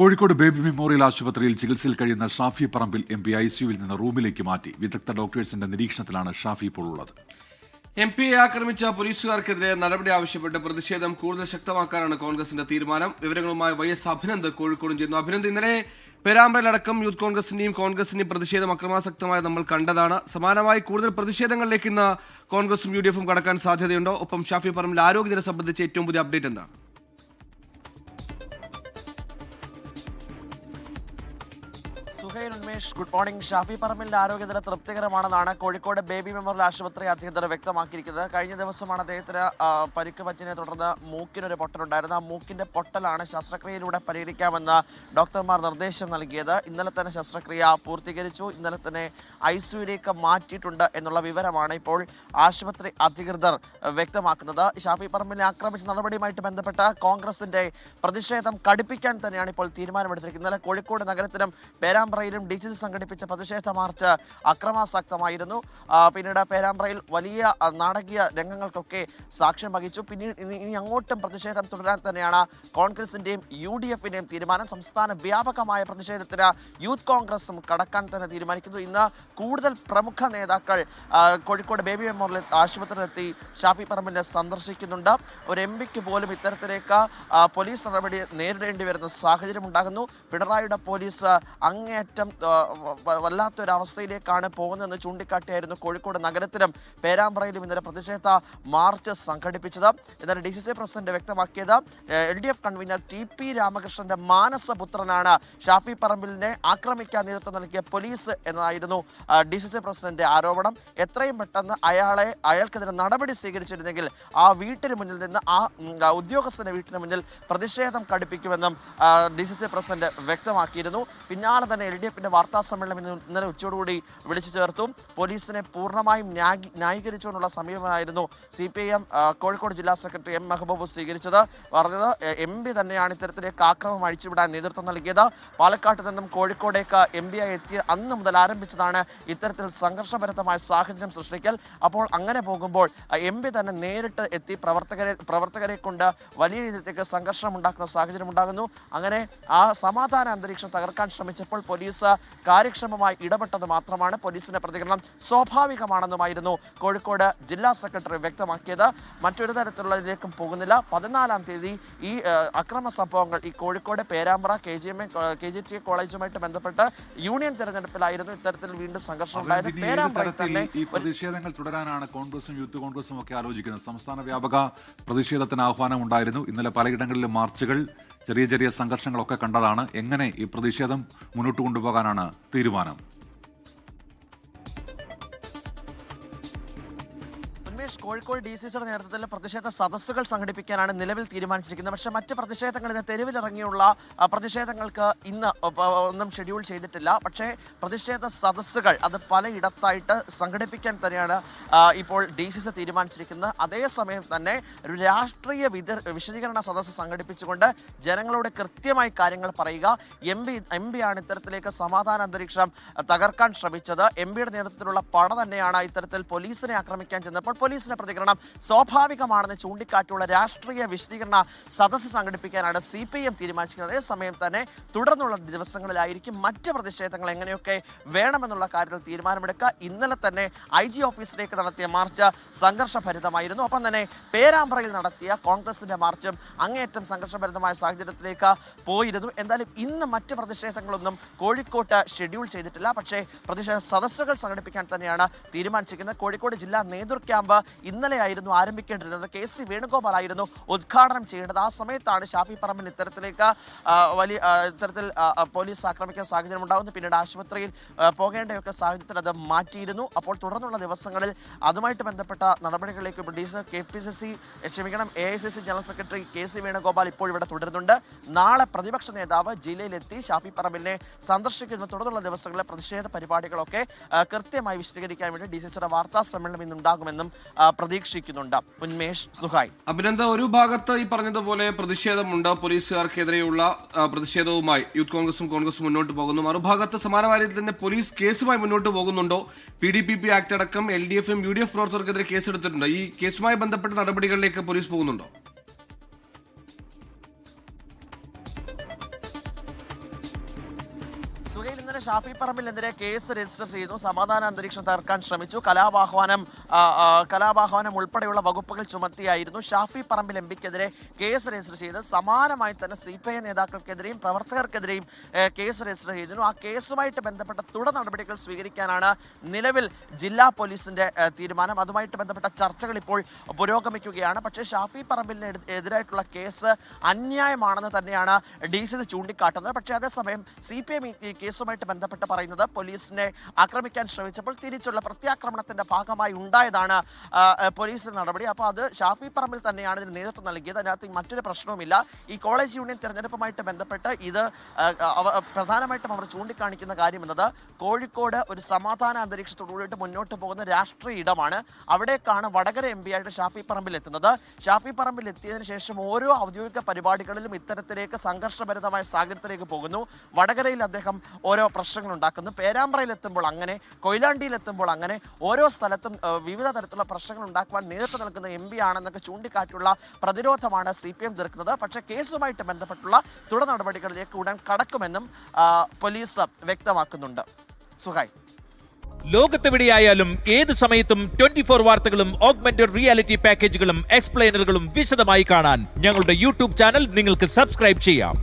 Kozhikode baby memorial ആശുപത്രിയിൽ ചികിത്സയിൽ കഴിയുന്ന Shafi Parambil M P I സിയുവിൽ നിന്ന് റൂമിലേക്ക് മാറ്റി വിദഗ്ധ ഡോക്ടേഴ്സിന്റെ നിരീക്ഷണത്തിലാണ് ഷാഫി ഇപ്പോൾ ഉള്ളത്. എം പിയെ ആക്രമിച്ച പോലീസുകാർക്കെതിരെ നടപടി ആവശ്യപ്പെട്ട് പ്രതിഷേധം കൂടുതൽ ശക്തമാക്കാനാണ് കോൺഗ്രസിന്റെ തീരുമാനം. വിവരങ്ങളുമായി വൈ എസ് അഭിനന്ദ് കോഴിക്കോടും ചെയ്യുന്നു അഭിനന്ദ് ഇന്നലെ പേരാമ്പ്രയിലടക്കം യൂത്ത് കോൺഗ്രസിന്റെയും കോൺഗ്രസിന്റെയും പ്രതിഷേധം അക്രമാസക്തമായി നമ്മൾ കണ്ടതാണ്. സമാനമായി കൂടുതൽ പ്രതിഷേധങ്ങളിലേക്ക് ഇന്ന് കോൺഗ്രസും യു ഡി എഫും കടക്കാൻ സാധ്യതയുണ്ടോ? ഒപ്പം ഷാഫി പറമ്പിൽ ആരോഗ്യനില സംബന്ധിച്ച് ഏറ്റവും പുതിയ അപ്ഡേറ്റ് എന്താണ്? സുഹൈൽ ഉന്മേഷ്. ഗുഡ് മോർണിംഗ് ഷാഫി പറമ്പിലിന്റെ ആരോഗ്യനില തൃപ്തികരമാണെന്നാണ് കോഴിക്കോട് ബേബി മെമ്മോറിയൽ ആശുപത്രി അധികൃതർ വ്യക്തമാക്കിയിരിക്കുന്നത്. കഴിഞ്ഞ ദിവസമാണ് അദ്ദേഹത്തിന് പരിക്ക് പറ്റിയതിനെ തുടർന്ന് മൂക്കിനൊരു പൊട്ടലുണ്ടായിരുന്നു. ആ മൂക്കിന്റെ പൊട്ടലാണ് ശസ്ത്രക്രിയയിലൂടെ പരിഹരിക്കാമെന്ന് ഡോക്ടർമാർ നിർദ്ദേശം നൽകിയത്. ഇന്നലെ തന്നെ ശസ്ത്രക്രിയ പൂർത്തീകരിച്ചു. ഇന്നലെ തന്നെ ഐ സിയുലേക്ക് മാറ്റിയിട്ടുണ്ട് എന്നുള്ള വിവരമാണ് ഇപ്പോൾ ആശുപത്രി അധികൃതർ വ്യക്തമാക്കുന്നത്. ഷാഫി പറമ്പിലിനെ ആക്രമിച്ച നടപടിയുമായിട്ട് ബന്ധപ്പെട്ട കോൺഗ്രസിന്റെ പ്രതിഷേധം കടുപ്പിക്കാൻ തന്നെയാണ് ഇപ്പോൾ തീരുമാനമെടുത്തിരിക്കുന്നത്. ഇന്നലെ കോഴിക്കോട് നഗരത്തിലും പേരാമ്പ്രയിലും ഡി സംഘടിപ്പിച്ച പ്രതിഷേധ മാർച്ച് അക്രമാസക്തമായിരുന്നു. പിന്നീട് പേരാമ്പ്രയിൽ വലിയ നാടകീയ രംഗങ്ങൾക്കൊക്കെ സാക്ഷ്യം വഹിച്ചു. പിന്നീട് ഇനി അങ്ങോട്ടും പ്രതിഷേധം തുടരാൻ തന്നെയാണ് കോൺഗ്രസിന്റെയും യു ഡി എഫിന്റെയും തീരുമാനം. സംസ്ഥാന വ്യാപകമായ പ്രതിഷേധത്തിന് യൂത്ത് കോൺഗ്രസും കടക്കാൻ തന്നെ തീരുമാനിക്കുന്നു. ഇന്ന് കൂടുതൽ പ്രമുഖ നേതാക്കൾ കോഴിക്കോട് ബേബി മെമ്മോറിയൽ ആശുപത്രിയിലെത്തി ഷാഫി പറമ്പിനെ സന്ദർശിക്കുന്നുണ്ട്. ഒരു എം പിക്ക് പോലും ഇത്തരത്തിലേക്ക് പോലീസ് നടപടി നേരിടേണ്ടി വരുന്ന സാഹചര്യം ഉണ്ടാകുന്നു പിണറായിയുടെ പോലീസ് അങ്ങേയറ്റം ആ, വല്ലാത്തൊരവസ്ഥയിലേക്കാണ് പോകുന്നതെന്ന് ചൂണ്ടിക്കാട്ടിയായിരുന്നു കോഴിക്കോട് നഗരത്തിലും പേരാമ്പ്രയിലും ഇന്നലെ പ്രതിഷേധ മാർച്ച് സംഘടിപ്പിച്ചത്. എന്നാൽ ഡി സി സി പ്രസിഡന്റ് വ്യക്തമാക്കിയത് L D F convener T P രാമകൃഷ്ണന്റെ മാനസപുത്രനാണ്. ഷാഫി പറമ്പിലിനെ ആക്രമിക്കാൻ നേതൃത്വം നൽകിയ പോലീസ് എന്നതായിരുന്നു ഡി സി സി പ്രസിഡന്റ് ആരോപണം. എത്രയും പെട്ടെന്ന് അയാളെ അയാൾക്കെതിരെ നടപടി സ്വീകരിച്ചിരുന്നെങ്കിൽ ആ വീട്ടിന് മുന്നിൽ നിന്ന് ആ ഉദ്യോഗസ്ഥന്റെ വീട്ടിന് മുന്നിൽ പ്രതിഷേധം കടുപ്പിക്കുമെന്നും ഡി സി സി പ്രസിഡന്റ് വ്യക്തമാക്കിയിരുന്നു. പിന്നാലെ തന്നെ എൽ ഡി എഫിന്റെ വാർത്താ സമ്മേളനം ഇന്ന് ഇന്നലെ ഉച്ചയോടുകൂടി വിളിച്ചു ചേർത്തു. പോലീസിനെ പൂർണമായും ന്യായീ- ന്യായീകരിച്ചുകൊണ്ടുള്ള സമീപനമായിരുന്നു C P I M Kozhikode ജില്ലാ സെക്രട്ടറി എം മെഹബൂബ് സ്വീകരിച്ചത്. പറഞ്ഞത് എം പി തന്നെയാണ് ഇത്തരത്തിലേക്ക് ആക്രമം അഴിച്ചുവിടാൻ നേതൃത്വം നൽകിയത്. പാലക്കാട്ട് നിന്നും കോഴിക്കോടേക്ക് എം പി ആയി എത്തിയ അന്ന് മുതൽ ആരംഭിച്ചതാണ് ഇത്തരത്തിൽ സംഘർഷഭരിതമായ സാഹചര്യം സൃഷ്ടിക്കൽ. അപ്പോൾ അങ്ങനെ പോകുമ്പോൾ എം പി തന്നെ നേരിട്ട് എത്തി പ്രവർത്തകരെ പ്രവർത്തകരെ കൊണ്ട് വലിയ രീതിയിലേക്ക് സംഘർഷം ഉണ്ടാക്കുന്ന സാഹചര്യം ഉണ്ടാകുന്നു. അങ്ങനെ ആ സമാധാന അന്തരീക്ഷം തകർക്കാൻ ശ്രമിച്ചപ്പോൾ പോലീസ് കാര്യക്ഷമമായി ഇടപെട്ടത് മാത്രമാണ് പോലീസിന്റെ പ്രതികരണം. സ്വാഭാവികമാണെന്നുമായിരുന്നു കോഴിക്കോട് ജില്ലാ സെക്രട്ടറി വ്യക്തമാക്കിയത്. മറ്റൊരു തരത്തിലുള്ളതിലേക്കും പോകുന്നില്ല. പതിനാലാം തീയതി ഈ അക്രമ സംഭവങ്ങൾ ഈ Kozhikode Perambra K G M A K G T കോളേജുമായിട്ട് ബന്ധപ്പെട്ട് യൂണിയൻ തെരഞ്ഞെടുപ്പിലായിരുന്നു ഇത്തരത്തിൽ വീണ്ടും സംഘർഷം ഉണ്ടായത്. അതിന് പേരാമ്പ്രയിൽ തന്നെ ഈ പ്രതിഷേധങ്ങൾ തുടരാനാണ് കോൺഗ്രസും യൂത്ത് കോൺഗ്രസും ഒക്കെ ആലോചിക്കുന്നത്? സംസ്ഥാന വ്യാപക പ്രതിഷേധത്തിന് ആഹ്വാനം ഉണ്ടായിരുന്നു ഇന്നലെ പലയിടങ്ങളിലും മാർച്ചുകൾ ചെറിയ ചെറിയ സംഘർഷങ്ങളൊക്കെ കണ്ടതാണ്. എങ്ങനെ ഈ പ്രതിഷേധം മുന്നോട്ട് കൊണ്ടുപോകാനാണ് തീരുമാനം ഉന്മേഷ് കോഴിക്കോട് ഡി സി സിയുടെ നേതൃത്വത്തിൽ പ്രതിഷേധ സദസ്സുകൾ സംഘടിപ്പിക്കാനാണ് നിലവിൽ തീരുമാനിച്ചിരിക്കുന്നത്. പക്ഷേ മറ്റ് പ്രതിഷേധങ്ങൾ ഇന്ന് തെരുവിലിറങ്ങിയുള്ള പ്രതിഷേധങ്ങൾക്ക് ഇന്ന് ഒന്നും ഷെഡ്യൂൾ ചെയ്തിട്ടില്ല. പക്ഷേ പ്രതിഷേധ സദസ്സുകൾ അത് പലയിടത്തായിട്ട് സംഘടിപ്പിക്കാൻ തന്നെയാണ് ഇപ്പോൾ ഡി സി സി തീരുമാനിച്ചിരിക്കുന്നത്. അതേസമയം തന്നെ ഒരു രാഷ്ട്രീയ വിത വിശദീകരണ സദസ്സ് സംഘടിപ്പിച്ചുകൊണ്ട് ജനങ്ങളോട് കൃത്യമായി കാര്യങ്ങൾ പറയുക. എം പി എം പി ആണ് ഇത്തരത്തിലേക്ക് സമാധാന അന്തരീക്ഷം തകർക്കാൻ ശ്രമിച്ചത്. എം പിയുടെ നേതൃത്വത്തിലുള്ള പട തന്നെയാണ് ഇത്തരത്തിൽ പോലീസിനെ ആക്രമിക്കാൻ ചെന്നപ്പോൾ പോലീസിന്റെ പ്രതികരണം സ്വാഭാവികമാണെന്ന് ചൂണ്ടിക്കാട്ടിയുള്ള രാഷ്ട്രീയ വിശദീകരണ സദസ്സ് സംഘടിപ്പിക്കാനാണ് സി പി എം തീരുമാനിച്ചിരിക്കുന്നത്. അതേസമയം തന്നെ തുടർന്നുള്ള ദിവസങ്ങളിലായിരിക്കും മറ്റ് പ്രതിഷേധങ്ങൾ എങ്ങനെയൊക്കെ വേണമെന്നുള്ള കാര്യത്തിൽ തീരുമാനമെടുക്കുക. ഇന്നലെ തന്നെ ഐ ജി ഓഫീസിലേക്ക് നടത്തിയ മാർച്ച് സംഘർഷഭരിതമായിരുന്നു. ഒപ്പം തന്നെ പേരാമ്പ്രയിൽ നടത്തിയ കോൺഗ്രസിന്റെ മാർച്ചും അങ്ങേയറ്റം സംഘർഷഭരിതമായ സാഹചര്യത്തിലേക്ക് പോയിരുന്നു. എന്തായാലും ഇന്ന് മറ്റ് പ്രതിഷേധങ്ങളൊന്നും കോഴിക്കോട്ട് ഷെഡ്യൂൾ ചെയ്തിട്ടില്ല. പക്ഷേ പ്രതിഷേധ സദസ്സുകൾ സംഘടിപ്പിക്കാൻ തന്നെയാണ് തീരുമാനിച്ചിരിക്കുന്നത്. കോഴിക്കോട് ജില്ലാ നേതൃ ക്യാമ്പ് ഇന്നലെയായിരുന്നു ആരംഭിക്കേണ്ടിരുന്നത്. കെ സി വേണുഗോപാൽ ആയിരുന്നു ഉദ്ഘാടനം ചെയ്യേണ്ടത്. ആ സമയത്താണ് ഷാഫി പറമ്പിൽ ഇത്തരത്തിലേക്ക് വലിയ ഇത്തരത്തിൽ പോലീസ് ആക്രമിക്കാൻ സാഹചര്യം ഉണ്ടാകുന്നു പിന്നീട് ആശുപത്രിയിൽ പോകേണ്ടയൊക്കെ സാഹചര്യത്തിൽ അത് മാറ്റിയിരുന്നു. അപ്പോൾ തുടർന്നുള്ള ദിവസങ്ങളിൽ അതുമായിട്ട് ബന്ധപ്പെട്ട നടപടികളിലേക്ക് C K P C C ക്ഷമിക്കണം A I C C general secretary K C Venugopal ഇപ്പോൾ ഇവിടെ തുടരുന്നുണ്ട്. നാളെ പ്രതിപക്ഷ നേതാവ് ജില്ലയിലെത്തി ഷാഫി പറമ്പിലിനെ സന്ദർശിക്കുന്ന. തുടർന്നുള്ള ദിവസങ്ങളിലെ പ്രതിഷേധ പരിപാടികളൊക്കെ കൃത്യമായി വിശദീകരിക്കാൻ വേണ്ടി ഡി സി സിയുടെ വാർത്താ സമ്മേളനം ഇന്നുണ്ടാകുമെന്നും പ്രതീക്ഷിക്കുന്നുണ്ട്. ഉന്മേഷ് സുഹായ്. അഭിനന്ദ ഒരു ഭാഗത്ത് ഈ പറഞ്ഞതുപോലെ പ്രതിഷേധമുണ്ട്. പോലീസുകാർക്കെതിരെയുള്ള പ്രതിഷേധവുമായി യൂത്ത് കോൺഗ്രസും കോൺഗ്രസും മുന്നോട്ട് പോകുന്നു. മറുഭാഗത്ത് സമാനമായ തന്നെ പോലീസ് കേസുമായി മുന്നോട്ട് പോകുന്നുണ്ടോ? P D P P act അടക്കം എൽ ഡി എഫും യു ഡി എഫ് പ്രവർത്തകർക്കെതിരെ കേസെടുത്തിട്ടുണ്ട്. ഈ കേസുമായി ബന്ധപ്പെട്ട നടപടികളിലേക്ക് പോലീസ് പോകുന്നുണ്ടോ? ഇന്നലെ ഷാഫി പറമ്പിലെതിരെ കേസ് രജിസ്റ്റർ ചെയ്തു. സമാധാന അന്തരീക്ഷം തകർക്കാൻ ശ്രമിച്ചു. കലാപാഹ്വാനം കലാപാഹ്വാനം ഉൾപ്പെടെയുള്ള വകുപ്പുകൾ ചുമത്തിയായിരുന്നു ഷാഫി പറമ്പിൽ എം പിക്കെതിരെ കേസ് രജിസ്റ്റർ ചെയ്ത് സമാനമായി തന്നെ സി പി ഐ നേതാക്കൾക്കെതിരെയും പ്രവർത്തകർക്കെതിരെയും കേസ് രജിസ്റ്റർ ചെയ്തിരുന്നു. ആ കേസുമായിട്ട് ബന്ധപ്പെട്ട തുടർ നടപടികൾ സ്വീകരിക്കാനാണ് നിലവിൽ ജില്ലാ പോലീസിന്റെ തീരുമാനം. അതുമായിട്ട് ബന്ധപ്പെട്ട ചർച്ചകൾ ഇപ്പോൾ പുരോഗമിക്കുകയാണ്. പക്ഷേ ഷാഫി പറമ്പിലിന് എതി- എതിരായിട്ടുള്ള കേസ് അന്യായമാണെന്ന് തന്നെയാണ് ഡി സി സി ചൂണ്ടിക്കാട്ടുന്നത്. പക്ഷേ അതേസമയം സി പി എം ഈ കേസുമായിട്ട് ബന്ധപ്പെട്ട് പറയുന്നത് പോലീസിനെ ആക്രമിക്കാൻ ശ്രമിച്ചപ്പോൾ തിരിച്ചുള്ള പ്രത്യാക്രമണത്തിന്റെ ഭാഗമായി ഉണ്ടായതാണ് ആ, നടപടി. അപ്പോൾ അത് ഷാഫി പറമ്പിൽ തന്നെയാണ് ഇതിന് നേതൃത്വം നൽകിയത്. അതിനകത്ത് മറ്റൊരു പ്രശ്നവുമില്ല. ഈ കോളേജ് യൂണിയൻ തിരഞ്ഞെടുപ്പുമായിട്ട് ബന്ധപ്പെട്ട് ഇത് പ്രധാനമായിട്ടും അവർ ചൂണ്ടിക്കാണിക്കുന്ന കാര്യം എന്നത് കോഴിക്കോട് ഒരു സമാധാന അന്തരീക്ഷത്തോടുകൂടിയിട്ട് മുന്നോട്ട് പോകുന്ന രാഷ്ട്രീയ ഇടമാണ്. അവിടേക്കാണ് വടകര എം പി ആയിട്ട് ഷാഫി പറമ്പിൽ എത്തുന്നത്. ഷാഫി പറമ്പിൽ എത്തിയതിനു ശേഷം ഓരോ ഔദ്യോഗിക പരിപാടികളിലും ഇത്തരത്തിലേക്ക് സംഘർഷഭരിതമായ സാഹചര്യത്തിലേക്ക് പോകുന്നു. വടകരയിൽ അദ്ദേഹം ഓരോ പ്രശ്നങ്ങൾ ഉണ്ടാക്കുന്നു പേരാമ്പ്രയിൽ എത്തുമ്പോൾ അങ്ങനെ കൊയിലാണ്ടിയിൽ എത്തുമ്പോൾ അങ്ങനെ ഓരോ സ്ഥലത്തും വിവിധ തരത്തിലുള്ള പ്രശ്നങ്ങൾ ഉണ്ടാക്കുവാൻ നേതൃത്വം നൽകുന്ന എം പി ആണെന്നൊക്കെ ചൂണ്ടിക്കാട്ടിയുള്ള പ്രതിരോധമാണ് സി പി എം തീർക്കുന്നത്. പക്ഷേ കേസുമായിട്ട് ബന്ധപ്പെട്ടുള്ള തുടർ നടപടികളിലേക്ക് ഉടൻ കടക്കുമെന്നും പോലീസ് വ്യക്തമാക്കുന്നുണ്ട്. സുഹായ് ലോകത്തെവിടെയായാലും ഏത് സമയത്തും ട്വന്റി ഫോർ വാർത്തകളും ഓഗ്മെന്റഡ് റിയാലിറ്റി പാക്കേജുകളും എക്സ്പ്ലെയിനറുകളും വിശദമായി കാണാൻ ഞങ്ങളുടെ യൂട്യൂബ് ചാനൽ നിങ്ങൾക്ക് സബ്സ്ക്രൈബ് ചെയ്യാം.